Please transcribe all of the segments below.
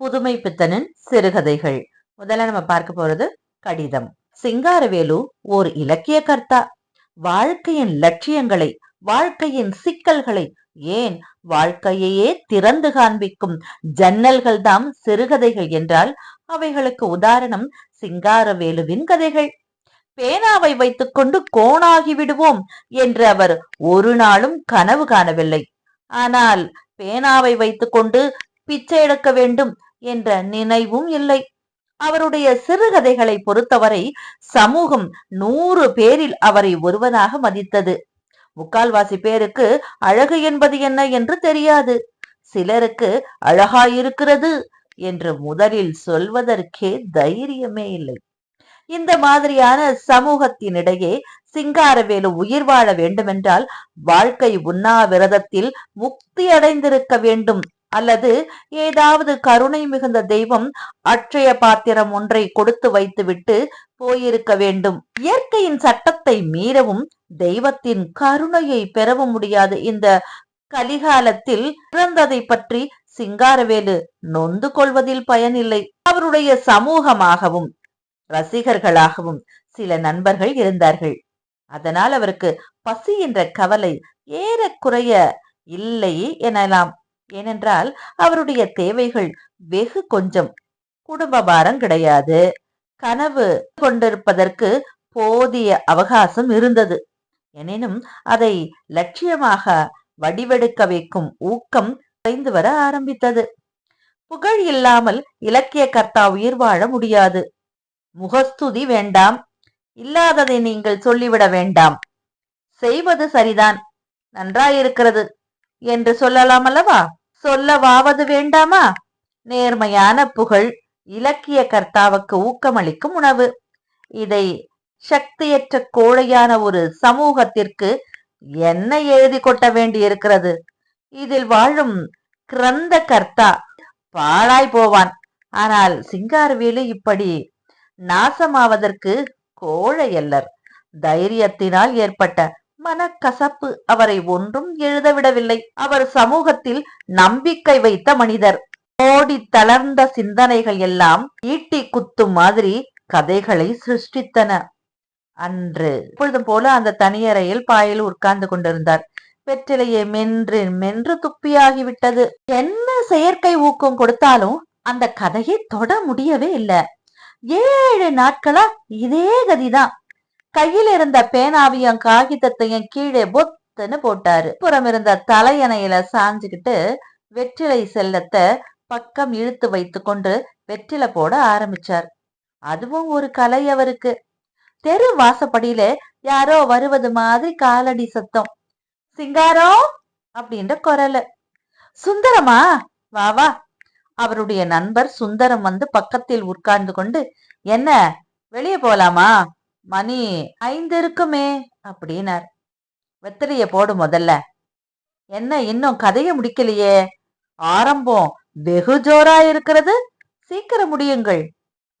புதுமை பித்தனின் சிறுகதைகள். முதல்ல நம்ம பார்க்க போறது கடிதம். சிங்காரவேலு ஓர் இலக்கிய கர்த்தா. வாழ்க்கையின் லட்சியங்களை வாழ்க்கையின் சிக்கல்களை ஏன் வாழ்க்கையையே திறந்து காண்பிக்கும் ஜன்னல்கள் தாம் சிறுகதைகள் என்றால் அவைகளுக்கு உதாரணம் சிங்காரவேலுவின் கதைகள். பேனாவை வைத்துக்கொண்டு கோணாகி விடுவோம் என்று அவர் ஒரு நாளும் கனவு காணவில்லை. ஆனால் பேனாவை வைத்துக்கொண்டு பிச்சை எடுக்க வேண்டும் என்ற நினைவும் இல்லை. அவருடைய சிறுகதைகளை பொறுத்தவரை சமூகம் நூறு பேரில் அவரை ஒருவனாக மதித்தது. முக்கால்வாசி பேருக்கு அழகு என்பது என்ன என்று தெரியாது. சிலருக்கு அழகாயிருக்கிறது என்று முதலில் சொல்வதற்கே தைரியமே இல்லை. இந்த மாதிரியான சமூகத்தினிடையே சிங்காரவேலு உயிர் வாழ வேண்டுமென்றால் வாழ்க்கை உண்ணாவிரதத்தில் முக்தி அடைந்திருக்க வேண்டும். அல்லது ஏதாவது கருணை மிகுந்த தெய்வம் அட்சய பாத்திரம் ஒன்றை கொடுத்து வைத்துவிட்டு போயிருக்க வேண்டும். இயற்கையின் சட்டத்தை மீறவும் தெய்வத்தின் கருணையை பெறவும் முடியாது. இந்த கலிகாலத்தில் பிறந்ததை பற்றி சிங்காரவேலு நொந்து கொள்வதில் பயனில்லை. அவருடைய சமூகமாகவும் ரசிகர்களாகவும் சில நண்பர்கள் இருந்தார்கள். அதனால் அவருக்கு பசி என்ற கவலை ஏறக்குறைய இல்லை எனலாம். ஏனென்றால் அவருடைய தேவைகள் வெகு கொஞ்சம். குடும்ப பாரம் கிடையாது. கனவு கொண்டிருப்பதற்கு போதிய அவகாசம் இருந்தது. எனினும் அதை லட்சியமாக வடிவெடுக்க வைக்கும் ஊக்கம் குறைந்து வர ஆரம்பித்தது. புகழ் இல்லாமல் இலக்கிய கர்த்தா உயிர் வாழ முடியாது. முகஸ்துதி வேண்டாம். இல்லாததை நீங்கள் சொல்லிவிட வேண்டாம். செய்வது சரிதான். நன்றாயிருக்கிறது. என்று சொல்லலாம் அல்லவா? சொல்லவாவது வேண்டாமா? நேர்மையான புகழ் இலக்கிய கர்த்தாவுக்கு ஊக்கமளிக்கும் உணவு. இதை சக்தியற்ற கோழையான ஒரு சமூகத்திற்கு என்ன எழுதி கொட்ட வேண்டியிருக்கிறது? இதில் வாழும் கிரந்த கர்த்தா பாழாய் போவான். ஆனால் சிங்காரவேலு இப்படி நாசமாவதற்கு கோழையல்லர். தைரியத்தினால் ஏற்பட்ட மனக்கசப்பு அவரை ஒன்றும் எழுதவிடவில்லை. அவர் சமூகத்தில் நம்பிக்கை வைத்த மனிதர். ஓடி தளர்ந்த சிந்தனைகள் எல்லாம் ஈட்டி குத்தும் மாதிரி கதைகளை சிருஷ்டித்தன. அன்று எப்பொழுதும் போல அந்த தனியறையில் பாயில் உட்கார்ந்து கொண்டிருந்தார். வெற்றிலையே மென்று மென்று துப்பியாகிவிட்டது. என்ன செயற்கை ஊக்கம் கொடுத்தாலும் அந்த கதையை தொட முடியவே இல்லை. ஏழு நாட்களா இதே கதிதான். கையில் இருந்த பேனாவையும் காகிதத்தையும் கீழே பொத்துன்னு போட்டாரு. புறம் இருந்த தலையணையில சாஞ்சுக்கிட்டு வெற்றிலை செல்லத்தை பக்கம் இழுத்து வைத்து கொண்டு வெற்றிலை போட ஆரம்பிச்சார். அதுவும் ஒரு கலை அவருக்கு. தெரு வாசப்படியில யாரோ வருவது மாதிரி காலடி சத்தம். சிங்காரம் அப்படின்ற குரல். சுந்தரமா? வா வா. அவருடைய நண்பர் சுந்தரம் வந்து பக்கத்தில் உட்கார்ந்து கொண்டு என்ன? வெளியே போலாமா? மணி ஐந்து இருக்குமே அப்படின்னார். வெத்தலைய போடு முதல்ல. என்ன இன்னும் கதைய முடிக்கலையே? ஆரம்பம் வெகு ஜோரா இருக்கிறது சீக்கிரம் முடியுங்கள்.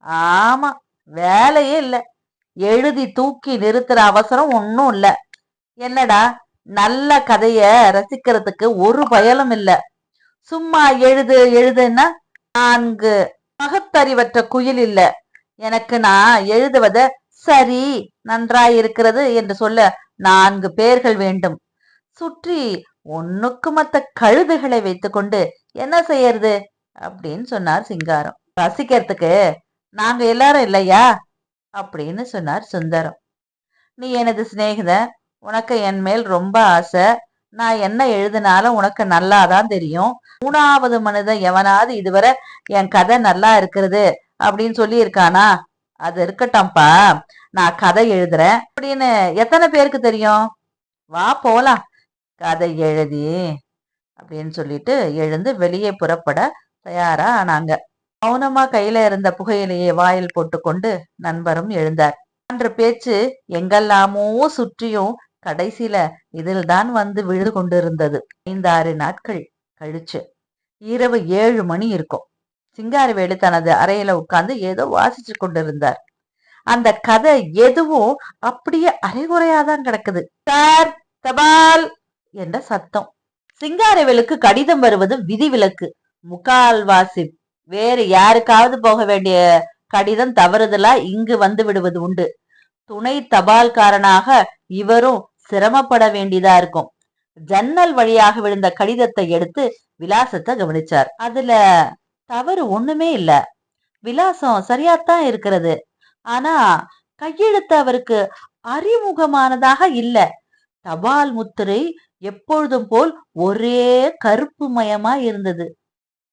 ஆமா வேலையே இல்ல. எழுதி தூக்கி நிறுத்துற அவசரம் ஒன்னும் இல்ல. என்னடா நல்ல கதைய ரசிக்கிறதுக்கு ஒரு பயலும் இல்ல. சும்மா எழுது எழுதுன்னா நான்கு மகத்தறிவற்ற குயில் இல்ல. எனக்கு நான் எழுதுவத சரி நன்றாயிருக்கிறது என்று சொல்ல நான்கு பேர்கள் வேண்டும். சுற்றி ஒன்னுக்கு மத்த கழுதுகளை வைத்துக்கொண்டு என்ன செய்யறது? அப்படின்னு சொன்னார் சிங்காரம். ரசிக்கிறதுக்கு நாங்க எல்லாரும் இல்லையா? அப்படின்னு சொன்னார் சுந்தரம். நீ எனது சிநேகிதன் உனக்கு என் மேல் ரொம்ப ஆசை. நான் என்ன எழுதினாலும் உனக்கு நல்லாதான் தெரியும். மூணாவது மனிதன் எவனாவது இதுவரை என் கதை நல்லா இருக்கிறது அப்படின்னு சொல்லி இருக்கானா அது இருக்கட்டும்ப்பா. நான் கதை எழுதுறேன். அப்படின்னு எத்தனை பேருக்கு தெரியும்? வா போலாம். கதை எழுதி அப்படின்னு சொல்லிட்டு எழுந்து வெளியே புறப்பட தயாரா ஆனாங்க. மௌனமா கையில இருந்த புகையிலேயே வாயில் போட்டுக்கொண்டு நண்பரும் எழுந்தார். அன்று பேச்சு எங்கெல்லாமோ சுற்றியும் கடைசியில இதில் தான் வந்து விழுது கொண்டிருந்தது. ஐந்தாறு நாட்கள் கழிச்சு. இரவு ஏழு மணி இருக்கும். சிங்காரவேலு தனது அறையில உட்கார்ந்து ஏதோ வாசிச்சு கொண்டிருந்தார். அந்த கதை எதுவும் அப்படியே அரைகுறையாதான் கிடக்குது. சார் தபால் என்ற சத்தம். சிங்காரவேலுக்கு கடிதம் வருவது விதிவிலக்கு. முக்கால்வாசி வேறு யாருக்காவது போக வேண்டிய கடிதம் தவறுதலா இங்கு வந்து விடுவது உண்டு. துணை தபால்காரனாக இவரும் சிரமப்பட வேண்டியதா இருக்கும். ஜன்னல் வழியாக விழுந்த கடிதத்தை எடுத்து விலாசத்தை கவனிச்சார். அதுல தவறு ஒண்ணுமே இல்ல. விலாசம் சரியாத்தான் இருக்கிறது. ஆனா கையெழுத்து அவருக்கு அறிமுகமானதாக இல்ல. தபால் முத்திரை எப்பொழுதும் போல் ஒரே கருப்பு மயமா இருந்தது.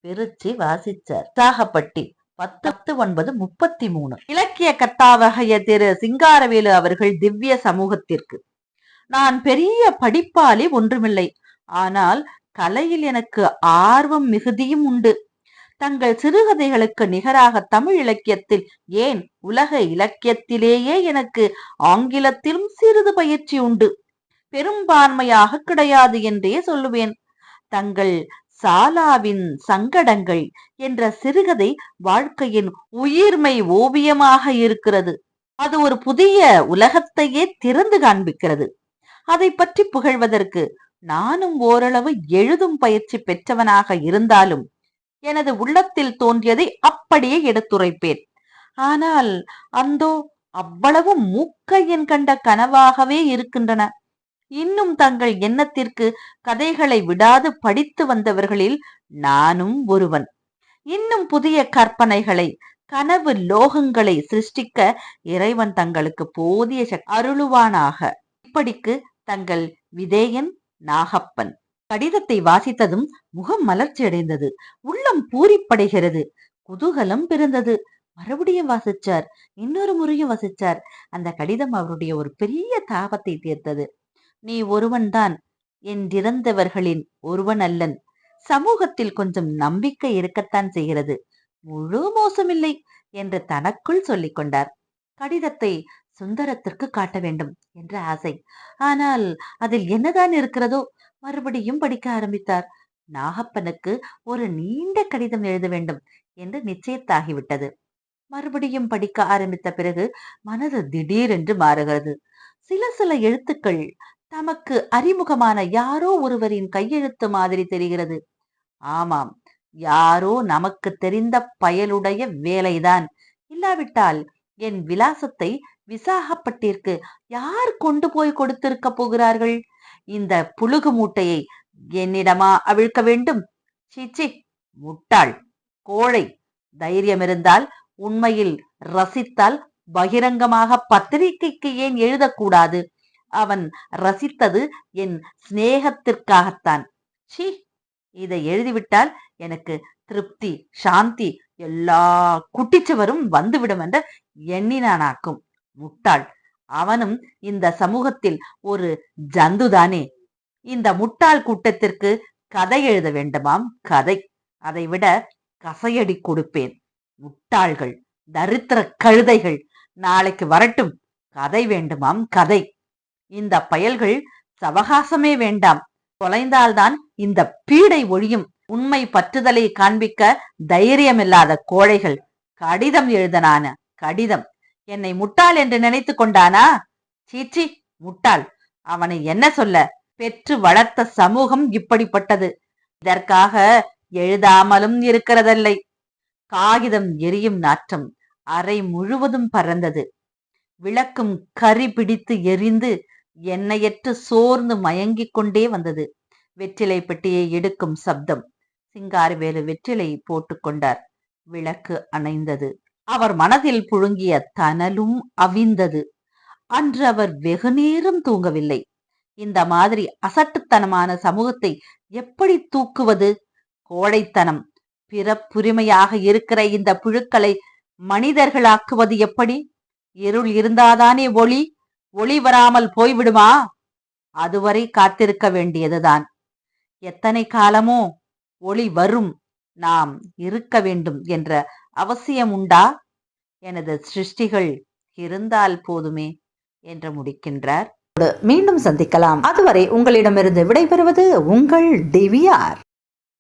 பிரிச்சு வாசிச்சார். சாகப்பட்டி பத்து ஒன்பது முப்பத்தி மூணு இலக்கிய கத்தாவகைய திரு சிங்காரவேலு அவர்கள் திவ்ய சமூகத்திற்கு. நான் பெரிய படிப்பாளி ஒன்றுமில்லை. ஆனால் கலையில் எனக்கு ஆர்வம் மிகுதியும் உண்டு. தங்கள் சிறுகதைகளுக்கு நிகராக தமிழ் இலக்கியத்தில் ஏன் உலக இலக்கியத்திலேயே எனக்கு ஆங்கிலத்திலும் சிறிது பயிற்சி உண்டு. பெரும்பான்மையாக கிடையாது என்றே சொல்லுவேன். தங்கள் சாலாவின் சங்கடங்கள் என்ற சிறுகதை வாழ்க்கையின் உயிர்மை ஓவியமாக இருக்கிறது. அது ஒரு புதிய உலகத்தையே திறந்து காண்பிக்கிறது. அதை பற்றி புகழ்வதற்கு நானும் ஓரளவு எழுதும் பயிற்சி பெற்றவனாக இருந்தாலும் எனது உள்ளத்தில் தோன்றியதை அப்படியே எடுத்துரைப்பேன். ஆனால் அந்தோ அவ்வளவு மூக்கையன் கண்ட கனவாகவே இருக்கின்றன. இன்னும் தங்கள் எண்ணத்திற்கு கதைகளை விடாது படித்து வந்தவர்களில் நானும் ஒருவன். இன்னும் புதிய கற்பனைகளை கனவு லோகங்களை சிருஷ்டிக்க இறைவன் தங்களுக்கு போதிய அருளுவானாக. இப்படிக்கு தங்கள் விதேயன் நாகப்பன். கடிதத்தை வாசித்ததும் முகம் மலர்ச்சி அடைந்தது. உள்ளம் பூரிப்படைகிறது குதூகலம் பிறந்தது. மறுபடியும் வாசிச்சார். இன்னொரு முறையும் வாசிச்சார். அந்த கடிதம் அவருடைய ஒரு பெரிய தாபத்தை தீர்த்தது. நீ ஒருவன்தான் என் இறந்தவர்களின் ஒருவன் அல்லன் சமூகத்தில் கொஞ்சம் நம்பிக்கை இருக்கத்தான் செய்கிறது. முழு மோசமில்லை என்று தனக்குள் சொல்லிக் கொண்டார். கடிதத்தை சுந்தரத்திற்கு காட்ட வேண்டும் என்ற ஆசை. ஆனால் அதில் என்னதான் இருக்கிறதோ மறுபடியும் படிக்க ஆரம்பித்தார். நாகப்பனுக்கு ஒரு நீண்ட கடிதம் எழுத வேண்டும் என்று நிச்சயத்தாகிவிட்டது. மறுபடியும் படிக்க ஆரம்பித்த பிறகு மனது திடீரென்று மாறுகிறது. சில சில எழுத்துக்கள் தமக்கு அறிமுகமான யாரோ ஒருவரின் கையெழுத்து மாதிரி தெரிகிறது. ஆமாம் யாரோ நமக்கு தெரிந்த பயலுடைய வேலைதான். இல்லாவிட்டால் என் விலாசத்தை விசாகப்பட்டிற்கு யார் கொண்டு போய் கொடுத்திருக்க போகிறார்கள்? இந்த புழுகு மூட்டையை என்னிடமா அவிழ்க்க வேண்டும்? சீச்சி முட்டாள் கோழை தைரியம் இருந்தால் உண்மையில் ரசித்தால் பகிரங்கமாக பத்திரிகைக்கு ஏன் எழுதக்கூடாது? அவன் ரசித்தது என் சிநேகத்திற்காகத்தான். சி இதை எழுதிவிட்டால் எனக்கு திருப்தி சாந்தி எல்லா குட்டிச்சவரும் வந்துவிடும் என்ற எண்ணினானாக்கும். முட்டாள் அவனும் இந்த சமூகத்தில் ஒரு ஜந்துதானே. இந்த முட்டாள் கூட்டத்திற்கு கதை எழுத வேண்டுமாம் கதை. அதை விட கசையடி கொடுப்பேன். முட்டாள்கள் தரித்திர கழுதைகள் நாளைக்கு வரட்டும் கதை வேண்டுமாம் கதை. இந்த பயல்கள் சவகாசமே வேண்டாம். தொலைந்தால்தான் இந்த பீடை ஒழியும். உண்மை பற்றுதலை காண்பிக்க தைரியமில்லாத கோழைகள் கடிதம் எழுதனான கடிதம். என்னை முட்டாள் என்று நினைத்து கொண்டானா? சீச்சி முட்டாள். அவனை என்ன சொல்ல? பெற்று வளர்த்த சமூகம் இப்படிப்பட்டது. இதற்காக எழுதாமலும் இருக்கிறதில்லை. காகிதம் எரியும் நாற்றம் அறை முழுவதும் பறந்தது. விளக்கும் கரி பிடித்து எரிந்து எண்ணெயற்று சோர்ந்து மயங்கிக் கொண்டே வந்தது. வெற்றிலை பெட்டியை எடுக்கும் சப்தம். சிங்காரவேலு வெற்றிலை போட்டுக்கொண்டார் விளக்கு அணைந்தது. அவர் மனதில் புழுங்கிய தனலும் அவிந்தது. அன்று அவர் வெகுநேரம் தூங்கவில்லை. இந்த மாதிரி அசட்டுத்தனமான சமூகத்தை எப்படி தூக்குவது? கோழைத்தனம். பிறப்புரிமையாக இருக்கிற இந்த புழுக்களை மனிதர்களாக்குவது எப்படி? இருள் இருந்தாதானே ஒளி? ஒளி வராமல் போய்விடுமா? அதுவரை காத்திருக்க வேண்டியதுதான். எத்தனை காலமோ ஒளி வரும். நாம் இருக்க வேண்டும் என்ற அவசியம் உண்டா எனது சிருஷ்டிகள் இருந்தால் போதுமே என்று முடிக்கின்றார். மீண்டும் சந்திக்கலாம். அதுவரை உங்களிடமிருந்து விடைபெறுவது உங்கள் டிவிஆர்.